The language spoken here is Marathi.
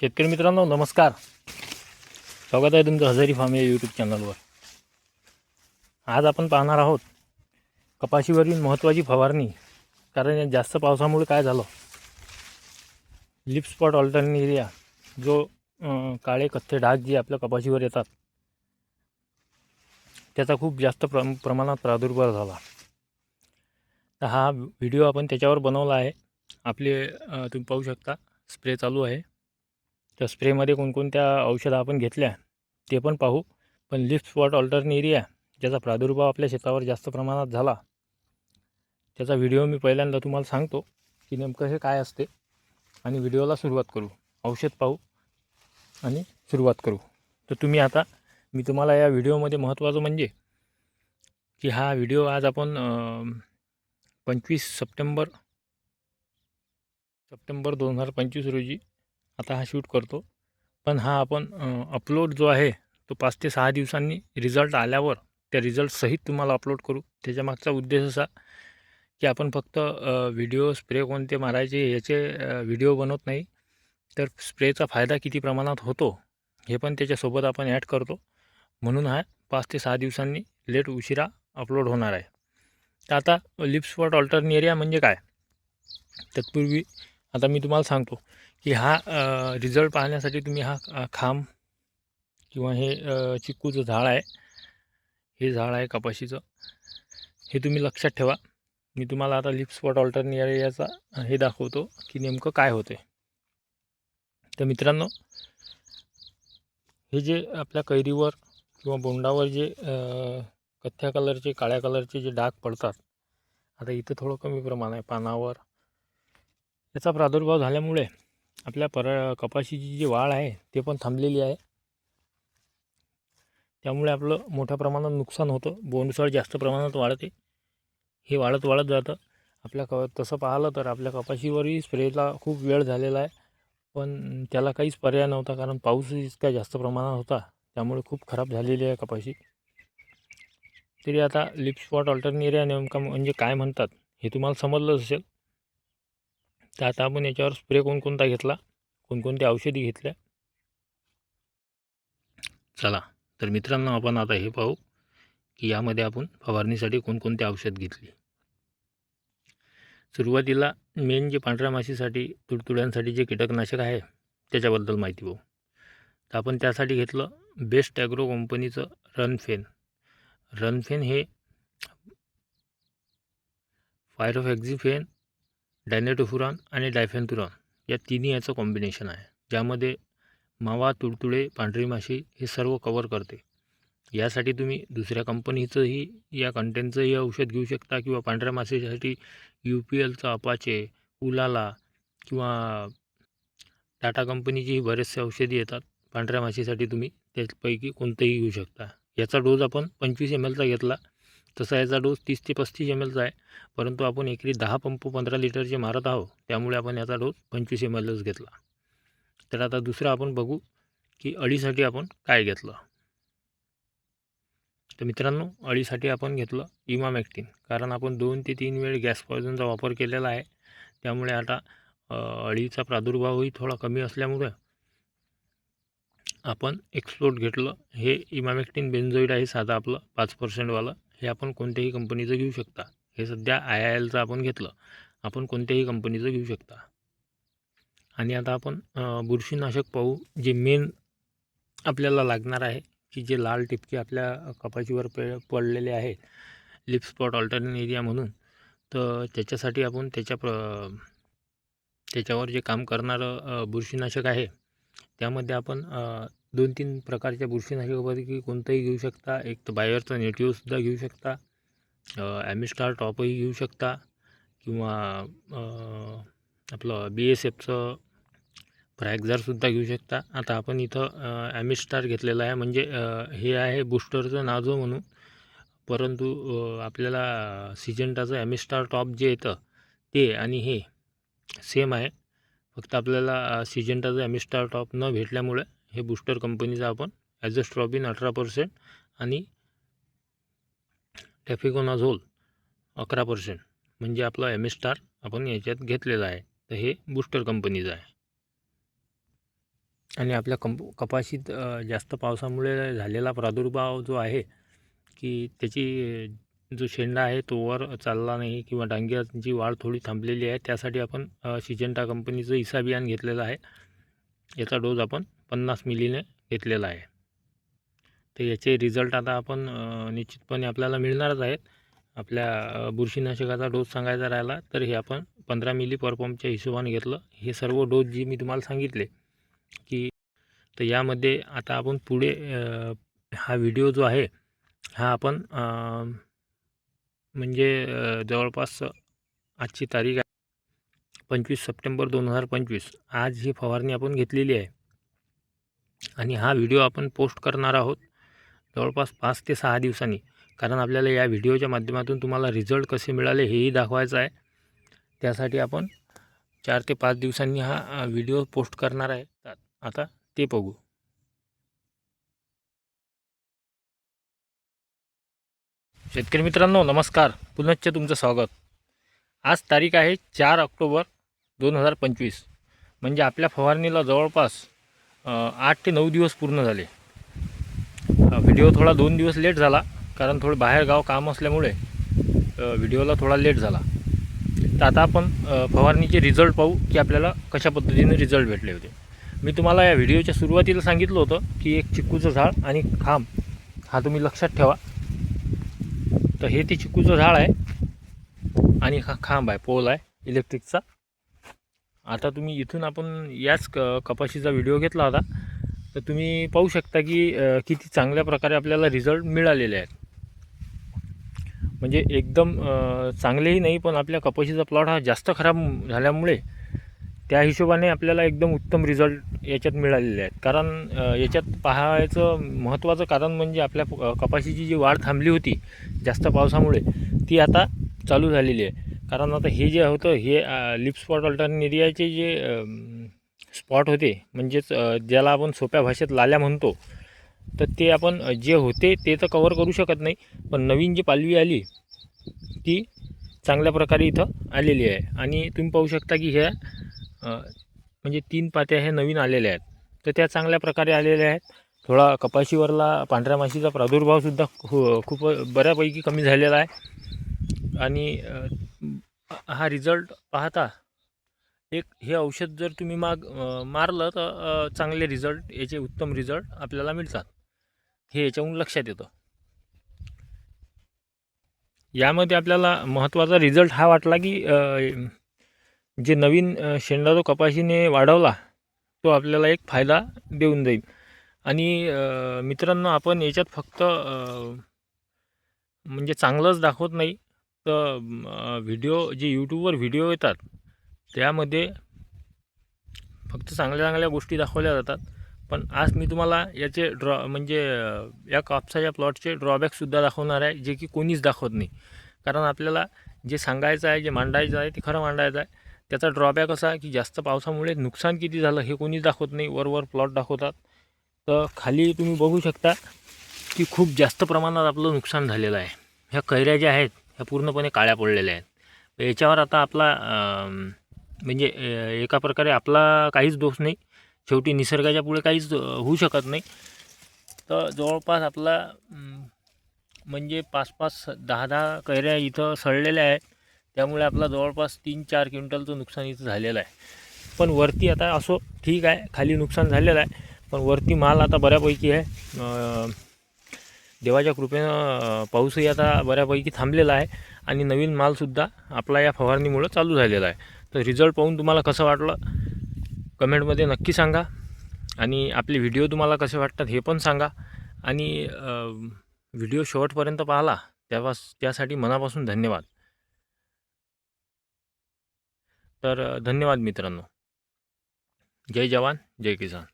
शेतकरी मित्रांनो नमस्कार. स्वागत आहे तुमचं हजारी फार्म या यूट्यूब चॅनलवर आज आपण पाहणार आहोत कपाशीवरील महत्त्वाची फवारणी. कारण जास्त पावसामुळे काय झालं? लिप स्पॉट ऑल्टरनेरिया जो काळे कथ्थे डाग जे आपल्या कपाशीवर येतात त्याचा खूप जास्त प्र प्रमाणात प्रादुर्भाव झाला. तर हा व्हिडिओ आपण त्याच्यावर बनवला आहे. आपले तुम्ही पाहू शकता. स्प्रे चालू आहे. त्या स्प्रेमध्ये कोणकोणत्या औषधं आपण घेतल्या ते पण पाहू. पण लिफ्ट स्पॉट ऑल्टरनेरिया ज्याचा प्रादुर्भाव आपल्या शेतावर जास्त प्रमाणात झाला त्याचा व्हिडिओ मी पहिल्यांदा तुम्हाला सांगतो की नेमकं हे काय असते. आणि व्हिडिओला सुरुवात करू. औषध पाहू आणि सुरुवात करू. तर तुम्ही आता मी तुम्हाला या व्हिडिओमध्ये महत्त्वाचं म्हणजे की हा व्हिडिओ आज आपण पंचवीस सप्टेंबर सप्टेंबर दोन हजार पंचवीस रोजी आता हा शूट करतो. पण हा आपण अपलोड जो आहे तो पाच ते सहा दिवसांनी रिझल्ट आल्यावर त्या रिझल्टसहित तुम्हाला अपलोड करू. त्याच्या मागचा उद्देश असा की आपण फक्त व्हिडिओ स्प्रे कोणते मारायचे याचे व्हिडिओ बनवत नाही. तर स्प्रेचा फायदा किती प्रमाणात होतो हे पण त्याच्यासोबत आपण ॲड करतो. म्हणून हा पाच ते सहा दिवसांनी लेट उशिरा अपलोड होणार आहे. तर आता लिप ऑल्टरनेरिया म्हणजे काय? तत्पूर्वी आता मी तुम्हाला सांगतो की हा रिझल्ट पाहण्यासाठी तुम्ही हा खांब किंवा हे चिक्कूचं झाड आहे. हे झाड आहे कपाशीचं. हे तुम्ही लक्षात ठेवा. मी तुम्हाला आता लिप स्पॉट ऑल्टरनेरियाचा हे दाखवतो की नेमकं काय होते तर मित्रांनो हे जे आपल्या कैरीवर किंवा बोंडावर जे कथ्या कलरचे काळ्या कलरचे जे डाग पडतात आता इथं थोडं कमी प्रमाण आहे पानावर. याचा प्रादुर्भाव झाल्यामुळे आपल्या पर कपाशीची जी वाढ आहे ते पण थांबलेली आहे. त्यामुळे आपलं मोठ्या प्रमाणात नुकसान होतं. बोंडसळ जास्त प्रमाणात वाढते. हे वाढत वाढत जातं. आपल्या क तसं पाहिलं तर आपल्या कपाशीवरही स्प्रेला खूप वेळ झालेला आहे. पण त्याला काहीच पर्याय नव्हता कारण पाऊस इतका जास्त प्रमाणात होता. त्यामुळे खूप खराब झालेली आहे कपाशी. तरी आता लिप स्पॉट ऑल्टरनेरिया नेमका म्हणजे काय म्हणतात हे तुम्हाला समजलंच असेल. तर आता आपण याच्यावर स्प्रे कोणकोणता घेतला? कोणकोणत्या औषधी घेतल्या? चला तर मित्रांनो आपण आता हे पाहू की यामध्ये आपण फवारणीसाठी कोणकोणते औषध घेतली. सुरुवातीला मेन जे पांढऱ्या माशीसाठी तुडतुड्यांसाठी जे कीटकनाशक आहे त्याच्याबद्दल माहिती पाहू. तर आपण त्यासाठी घेतलं बेस्ट ॲग्रो कंपनीचं रनफेन रनफेन हे फायरोफॅक्झिफेन डायनेटोफुरॉन आणि डायफेन्थुरॉन या तिन्ही याचं कॉम्बिनेशन आहे. ज्यामध्ये मावा तुडतुडे पांढरी माशी हे सर्व कवर करते. यासाठी तुम्ही दुसऱ्या कंपनीचंही या कंटेनचंही औषध घेऊ शकता किंवा पांढऱ्या माशीसाठी यू पी एलचं अपाचे उलाला किंवा टाटा कंपनीचीही बरेचसे औषधी येतात. पांढऱ्या माशीसाठी तुम्ही त्यापैकी कोणतंही घेऊ शकता. याचा डोस आपण पंचवीस एम एलचा घेतला. तसा याचा डोस तीस ते पस्तीस एम एलचा आहे. परंतु आपण एकरी दहा पंप पंधरा लिटरचे मारत आहोत. त्यामुळे आपण याचा डोस पंचवीस एम एलच घेतला. तर आता दुसरं आपण बघू की अळीसाठी आपण काय घेतलं. तर मित्रांनो अळीसाठी आपण घेतलं इमामॅक्टिन कारण आपण दोन ते तीन वेळ गॅस पॉयझनचा वापर केलेला आहे. त्यामुळे आता अळीचा प्रादुर्भावही थोडा कमी असल्यामुळे आपण एक्सप्लोट घेतलं. हे इमामॅक्टिन बेन्झोईड आहे साधं आपलं पाच पर्सेंटवालं हे आपण कोणत्याही कंपनीचं घेऊ शकता. हे सध्या आय आय एलचं आपण घेतलं. आपण कोणत्याही कंपनीचं घेऊ शकता. आणि आता आपण बुरशीनाशक पाहू. जे मेन आपल्याला लागणार आहे की जे लाल टिपके आपल्या कपाशीवर पे पडलेले आहे लिप स्पॉट ऑल्टरनेट एरिया म्हणून. तर त्याच्यासाठी आपण त्याच्या प्र त्याच्यावर जे काम करणारं बुरशीनाशक आहे. त्यामध्ये आपण दोन तीन प्रकारच्या बुरशीनाशकापैकी कोणतंही घेऊ शकता. एक तर बायरचा नेटिव्हसुद्धा घेऊ शकता. ॲमिस्टार टॉपही घेऊ शकता. किंवा आपलं बी एस एफचं फ्रॅक्झारसुद्धा घेऊ शकता. आता आपण इथं ॲमिस्टार घेतलेलं आहे. म्हणजे हे आहे बूस्टरचं नाजो म्हणून. परंतु आपल्याला सिजेंटाचं ॲमिस्टार टॉप जे येतं ते आणि हे सेम आहे. फक्त आपल्याला सिजेंटाचं ॲमिस्टार टॉप न भेटल्यामुळे हे बूस्टर कंपनीचं आपण ॲझोस्ट्रॉबिन अठरा पर्सेंट आणि टॅफिकोनाझोल अकरा पर्सेंट म्हणजे आपला एम स्टार आपण याच्यात घेतलेला आहे. तर हे बूस्टर कंपनीचं आहे. आणि आपल्या कंप कपाशीत जास्त पावसामुळे झालेला प्रादुर्भाव जो आहे की त्याची जो शेंडा आहे तो वर चालला नाही किंवा डांग्याची वाढ थोडी थांबलेली आहे. त्यासाठी आपण अ, सिजंटा कंपनीचं इसाबियान घेतलेलं आहे. याचा डोस आपण पन्नास मिलीने घेतलेला आहे. तर याचे रिझल्ट आता आपण निश्चितपणे आपल्याला मिळणारच आहेत. आपल्या बुरशीनाशकाचा डोस सांगायचा राहिला तर हे आपण पंधरा मिली पर पंपच्या हिशोबाने घेतलं. हे सर्व डोस जी मी तुम्हाला सांगितले की तर यामध्ये आता आपण पुढे हा व्हिडिओ जो आहे हा आपण म्हणजे जवळपास आजची तारीख आहे पंचवीस सप्टेंबर दोन हजार पंचवीस. आज ही फवारणी आपण घेतलेली आहे. आणि हा व्हिडिओ आपण पोस्ट करणार आहोत जवळपास पाच ते सहा दिवसांनी. कारण आपल्याला या व्हिडिओच्या माध्यमातून तुम्हाला रिझल्ट कसे मिळाले हेही दाखवायचं आहे. त्यासाठी आपण चार ते पाच दिवसांनी हा व्हिडिओ पोस्ट करणार आहे. आता ते बघू. शेतकरी मित्रांनो नमस्कार. पुनश्च तुमचं स्वागत. आज तारीख आहे चार ऑक्टोबर दोन हजार पंचवीस. म्हणजे आपल्या फवारणीला जवळपास आठ ते नऊ दिवस पूर्ण झाले. व्हिडिओ थोडा दोन दिवस लेट झाला कारण थोडं बाहेर गाव काम असल्यामुळे व्हिडिओला थोडा लेट झाला. तर आता आपण फवारणीचे रिझल्ट पाहू की आपल्याला कशा पद्धतीने रिझल्ट भेटले होते. मी तुम्हाला या व्हिडिओच्या सुरुवातीला सांगितलं होतं की एक चिक्कूचं झाड आणि खांब हा तुम्ही लक्षात ठेवा. तर हे ते चिक्कूचं झाड आहे आणि हा खांब आहे पोल आहे इलेक्ट्रिकचा आता तुम्ही इथून आपण याच क कपाशीचा व्हिडिओ घेतला होता. तर तुम्ही पाहू शकता की किती चांगल्या प्रकारे आपल्याला रिझल्ट मिळालेले आहेत. म्हणजे एकदम चांगलेही नाही पण आपल्या कपाशीचा प्लॉट हा जास्त खराब झाल्यामुळे त्या हिशोबाने आपल्याला एकदम उत्तम रिझल्ट याच्यात मिळालेले आहेत. कारण याच्यात पाहायचं महत्त्वाचं कारण म्हणजे आपल्या कपाशीची जी वाढ थांबली होती जास्त पावसामुळे ती आता चालू झालेली आहे. कारण आता हे जे होतं हे लिप स्पॉट अल्टरनेरियाचे जे स्पॉट होते म्हणजेच ज्याला आपण सोप्या भाषेत लाल्या म्हणतो तर ते आपण जे होते ते तर कवर करू शकत नाही. पण नवीन जी पालवी आली ती चांगल्या प्रकारे इथं आलेली आहे. आणि तुम्ही पाहू शकता की ह्या म्हणजे तीन पात्या ह्या नवीन आलेल्या आहेत. तर त्या चांगल्या प्रकारे आलेल्या आहेत. थोडा कपाशीवरला पांढऱ्या माशीचा प्रादुर्भावसुद्धा खूप बऱ्यापैकी कमी झालेला आहे. आणि हा रिझल्ट पाहता एक हे औषध जर तुम्ही माग मारलं तर चांगले रिझल्ट याचे उत्तम रिझल्ट आपल्याला मिळतात. हे याच्याहून लक्षात येतं. यामध्ये आपल्याला महत्त्वाचा रिझल्ट हा वाटला की जे नवीन शेंडा जो कपाशीने वाढवला तो आपल्याला एक फायदा देऊन जाईल. आणि मित्रांनो आपण याच्यात फक्त म्हणजे चांगलंच दाखवत नाही व्हिडिओ जे यूट्यूबवर व्हिडिओ येतात त्यामध्ये फक्त चांगल्या चांगल्या गोष्टी दाखवल्या जातात. पण आज मी तुम्हाला याचे ड्रॉ म्हणजे या कापसाच्या प्लॉटचे ड्रॉबॅकसुद्धा दाखवणार आहे जे की कोणीच दाखवत नाही. कारण आपल्याला जे सांगायचं आहे जे मांडायचं आहे ते खरं मांडायचं आहे. त्याचा ड्रॉबॅक असा की जास्त पावसामुळे नुकसान किती झालं हे कोणीच दाखवत नाही. वरवर प्लॉट दाखवतात. तर खाली तुम्ही बघू शकता की खूप जास्त प्रमाणात आपलं नुकसान झालेलं आहे. ह्या कैऱ्या ज्या आहेत ह्या पूर्णपणे काळ्या पडलेल्या आहेत. याच्यावर आता आपला म्हणजे एका प्रकारे आपला काहीच दोष नाही. शेवटी निसर्गाच्या पुढे काहीच होऊ शकत नाही. तर जवळपास आपला म्हणजे पाच पाच दहा दहा कैऱ्या इथं सडलेल्या आहेत. त्यामुळे आपला जवळपास तीन चार क्विंटलचं नुकसान इथं झालेलं आहे. पण वरती आता असो ठीक आहे. खाली नुकसान झालेलं आहे. पण वरती माल आता बऱ्यापैकी आहे. देवाच्या कृपेनं पाऊसही आता बऱ्यापैकी थांबलेला आहे आणि नवीन मालसुद्धा आपला या फवारणीमुळं चालू झालेला आहे. तर रिझल्ट पाहून तुम्हाला कसं वाटलं? कमेंटमध्ये नक्की सांगा आणि आपले व्हिडिओ तुम्हाला कसे वाटतात हे पण सांगा. आणि व्हिडिओ शेवटपर्यंत पाहिला तेव्हा त्यासाठी मनापासून धन्यवाद. तर धन्यवाद मित्रांनो. जय जवान जय किसान.